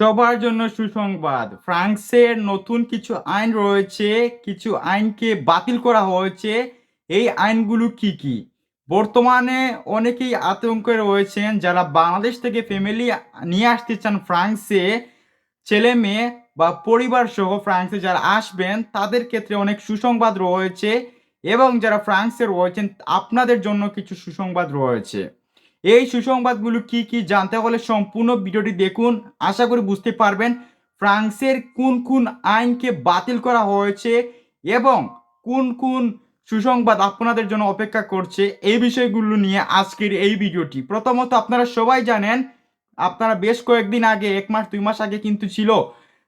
সবার জন্য সুসংবাদ। ফ্রান্সের নতুন কিছু আইন রয়েছে, কিছু আইনকে বাতিল করা হয়েছে। এই আইনগুলো কি কি? বর্তমানে অনেকেই আতঙ্কে রয়েছেন, যারা বাংলাদেশ থেকে ফ্যামিলি নিয়ে আসতে চান ফ্রান্সে, ছেলে মেয়ে বা পরিবার সহ ফ্রান্সে যারা আসবেন, তাদের ক্ষেত্রে অনেক সুসংবাদ রয়েছে এবং যারা ফ্রান্সে রয়েছেন, আপনাদের জন্য কিছু সুসংবাদ রয়েছে। এই সুসংবাদগুলো কি কি জানতে হলে সম্পূর্ণ ভিডিওটি দেখুন। আশা করি বুঝতে পারবেন ফ্রান্সের কোন কোন আইনকে বাতিল করা হয়েছে এবং কোন কোন সুসংবাদ আপনাদের জন্য অপেক্ষা করছে এই বিষয়গুলো নিয়ে আজকের এই ভিডিওটি। প্রথমত আপনারা সবাই জানেন, আপনারা বেশ কয়েকদিন আগে, এক মাস, দুই মাস আগে কিন্তু ছিল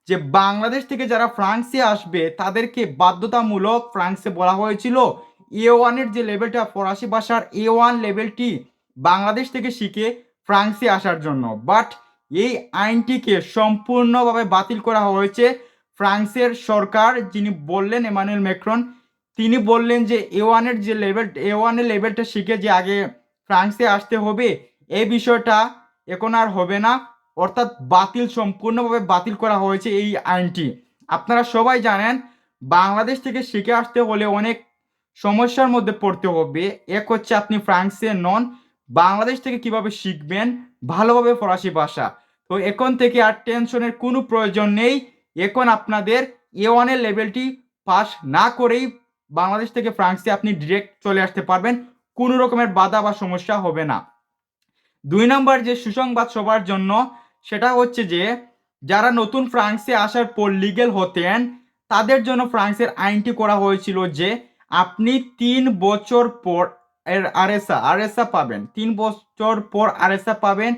যে বাংলাদেশ থেকে যারা ফ্রান্সে আসবে, তাদেরকে বাধ্যতামূলক ফ্রান্সে বলা হয়েছিল। এ ওয়ানের যে লেভেলটা ফরাসি ভাষার এ ওয়ান লেভেলটি বাংলাদেশ থেকে শিখে ফ্রান্সে আসার জন্য। বাট এই আইনটিকে সম্পূর্ণভাবে বাতিল করা হয়েছে ফ্রান্সের সরকার, যিনি বললেন, এমানুয়েল ম্যাক্রন। তিনি বললেন যে এ ওয়ানের যে লেভেল এ ওয়ানের লেভেলটা শিখে যে আগে ফ্রান্সে আসতে হবে, এই বিষয়টা এখন আর হবে না। অর্থাৎ বাতিল, সম্পূর্ণভাবে বাতিল করা হয়েছে এই আইনটি। আপনারা সবাই জানেন, বাংলাদেশ থেকে শিখে আসতে হলে অনেক সমস্যার মধ্যে পড়তে হবে। এক হচ্ছে আপনি ফ্রান্সে নন বাংলাদেশ থেকে কীভাবে শিখবেন? ভালোভাবে ফরাসি ভাষা। তো এখন থেকে আর টেনশনের কোনো প্রয়োজন নেই। এখন আপনাদের এ ওয়ানের লেভেলটি পাস না করেই বাংলাদেশ থেকে ফ্রান্সে আপনি ডিরেক্ট চলে আসতে পারবেন। কোনো রকমের বাধা বা সমস্যা হবে না। দুই নম্বর যে সুসংবাদ সবার জন্য, সেটা হচ্ছে যে, যারা নতুন ফ্রান্সে আসার পর লিগেল হতেন, তাদের জন্য ফ্রান্সের আইনটি করা হয়েছিল যে, আপনি তিন বছর পর এর আরএসা আরএসা পাবেন। তিন বছর পর আরএসা পাবেন।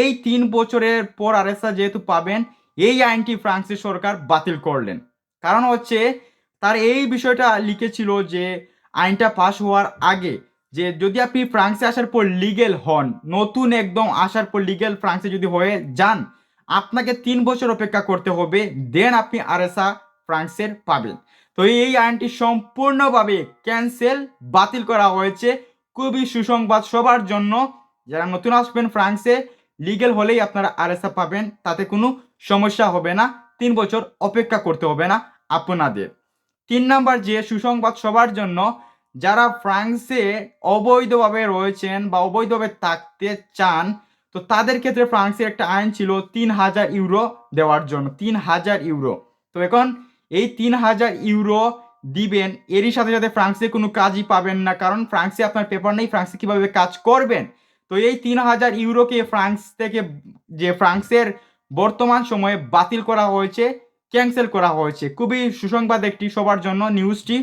এই তিন বছরের পর আরএসা যেহেতু পাবেন, এই আইনটি ফ্রান্সের সরকার বাতিল করলেন। কারণ হচ্ছে, তার এই বিষয়টা লিখেছিল যে, আইনটা পাস হওয়ার আগে যে, যদি আপনি ফ্রান্সে আসার পর লিগেল হন, নতুন একদম আসার পর লিগেল ফ্রান্সে যদি হয়ে যান, আপনাকে তিন বছর অপেক্ষা করতে হবে, দেন আপনি আরএসা ফ্রান্সের পাবেন। তো এই আইনটি সম্পূর্ণভাবে ক্যান্সেল, বাতিল করা হয়েছে। খুবই সুসংবাদ সবার জন্য। যারা নতুন আসবেন ফ্রান্সে লিগেল হলেই আপনারা আরএসা পাবেন। তাতে কোনো সমস্যা হবে না। তিন বছর অপেক্ষা করতে হবে না আপনাদের। তিন নাম্বার যে সুসংবাদ সবার জন্য, যারা ফ্রান্সে অবৈধভাবে রয়েছেন বা অবৈধভাবে থাকতে চান, তো তাদের ক্ষেত্রে ফ্রান্সের একটা আইন ছিল তিন হাজার ইউরো দেওয়ার জন্য। তিন হাজার ইউরো। তো এখন এই তিন হাজার ইউরো দিবেন। এরই সাথে সাথে ফ্রান্সে কোনো কাজই পাবেন না, কারণ ফ্রান্সে আপনার পেপার নেই, ফ্রান্সে কীভাবে কাজ করবেন? তো এই তিন হাজার ইউরোকে ফ্রান্স থেকে, যে ফ্রান্সের বর্তমান সময়ে বাতিল করা হয়েছে ক্যান্সেল করা হয়েছে। খুবই সুসংবাদ একটি সবার জন্য নিউজটি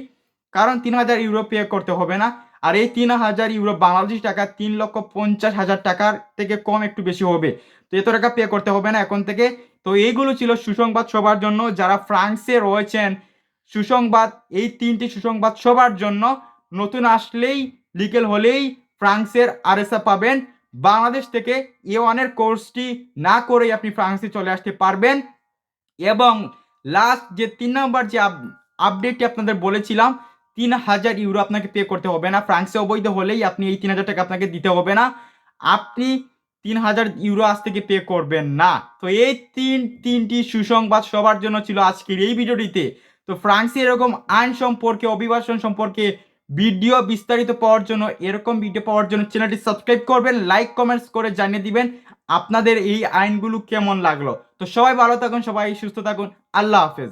কারণ তিন হাজার ইউরো পে করতে হবে না। আর এই তিন হাজার ইউরো বাংলাদেশি টাকা তিন লক্ষ পঞ্চাশ হাজার টাকার থেকে কম একটু বেশি হবে। তো এত টাকা পে করতে হবে না এখন থেকে। তো এইগুলো ছিল সুসংবাদ সবার জন্য। যারা ফ্রান্সে রয়েছেন সুসংবাদ, এই তিনটি সুসংবাদ সবার জন্য নতুন আসলেই লিগেল হলেই ফ্রান্সের আরএসা পাবেন। বাংলাদেশ থেকে এ ওয়ানের কোর্সটি না করেই আপনি ফ্রান্সে চলে আসতে পারবেন। এবং লাস্ট যে তিন নম্বর যে আপডেটটি আপনাদের বলেছিলাম, তিন হাজার ইউরো আপনাকে পে করতে হবে না। ফ্রান্সে অবৈধ হলেই আপনি এই তিন হাজার টাকা আপনাকে দিতে হবে না। আপনি তিন হাজার ইউরো আজ থেকে পে করবেন না। তো এই তিন তিনটি সুসংবাদ সবার জন্য ছিল আজকের এই ভিডিওটিতে। তো ফ্রান্সে এরকম আইন সম্পর্কে, অভিবাসন সম্পর্কে ভিডিও বিস্তারিত পাওয়ার জন্য, এরকম ভিডিও পাওয়ার জন্য চ্যানেলটি সাবস্ক্রাইব করবেন লাইক কমেন্টস করে জানিয়ে দিবেন আপনাদের এই আইনগুলো কেমন লাগল। তো সবাই ভালো থাকুন, সবাই সুস্থ থাকুন, আল্লাহ হাফেজ।